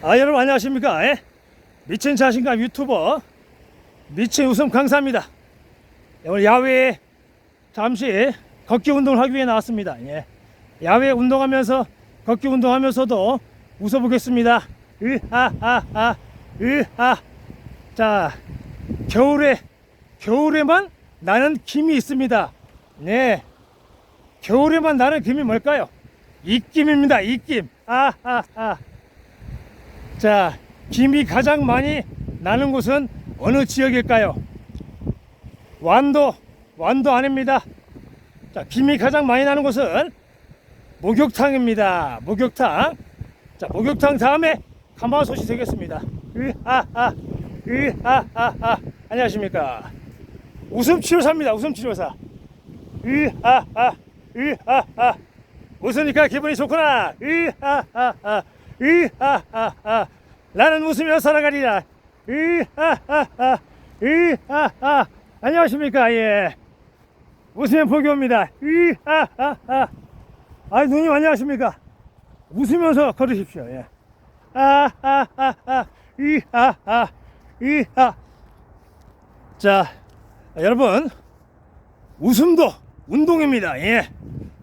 아 여러분 안녕하십니까? 예? 미친 자신감 유튜버 미친 웃음 강사입니다. 오늘 야외에 잠시 걷기 운동을 하기 위해 나왔습니다. 예. 야외 운동하면서 걷기 운동하면서도 웃어보겠습니다. 으하하하 으하 자 겨울에 겨울에만 나는 김이 있습니다. 네. 겨울에만 나는 김이 뭘까요? 입김입니다. 입김. 아하하 자, 김이 가장 많이 나는 곳은 어느 지역일까요? 완도, 완도 아닙니다. 자, 김이 가장 많이 나는 곳은 목욕탕입니다. 목욕탕. 자, 목욕탕 다음에 가마솥이 되겠습니다. 으하하, 으하하하. 안녕하십니까. 웃음 치료사입니다. 웃음 치료사. 으하하, 으하하. 웃으니까 기분이 좋구나. 으하하하. 으하하하. 나는 웃으며 살아가리라. 으하하하. 으하하. 안녕하십니까. 예. 웃으면 복이 옵니다. 으하하하. 아, 누님 안녕하십니까. 웃으면서 걸으십시오. 예. 아하하하. 으하하. 으하. 자, 여러분. 웃음도 운동입니다. 예.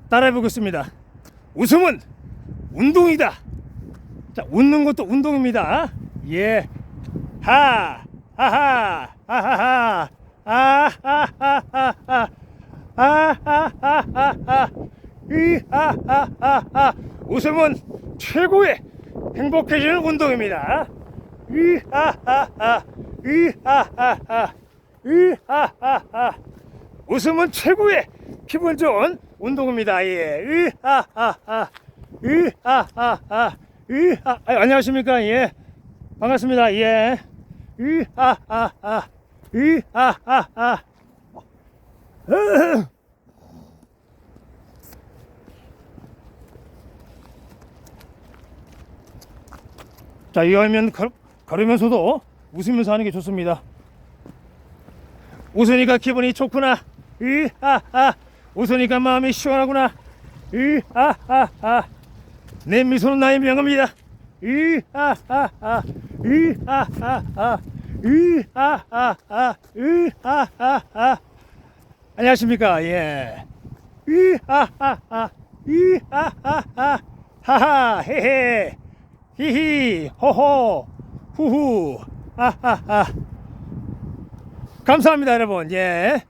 따라해 보겠습니다. 웃음은 운동이다. 자, 웃는 것도 운동입니다. 예. 하, 하하, 하하하, 아하하하하, 아하하하하, 이하하하하. 웃음은 최고의 행복해지는 운동입니다. 이하하하, 이하하하, 이하하하. 웃음은 최고의 기분 좋은 운동입니다. 예. 으하하하. 으하하하. 으하. 아, 안녕하십니까? 예. 반갑습니다. 예. 으하하하. 으하하하. 으. 자, 이왕이면 걸, 걸으면서도 웃으면서 하는 게 좋습니다. 웃으니까 기분이 좋구나. 으하하. 웃으니까 마음이 시원하구나. 으하하하. 내 미소는 나의 명입니다. 으하하하. 으하하하. 으하하하. 으하하하. 안녕하십니까? 예. 으하하하. 으하하하. 하하. 헤헤. 히히. 호호. 후후. 하하하. 감사합니다, 여러분. 예.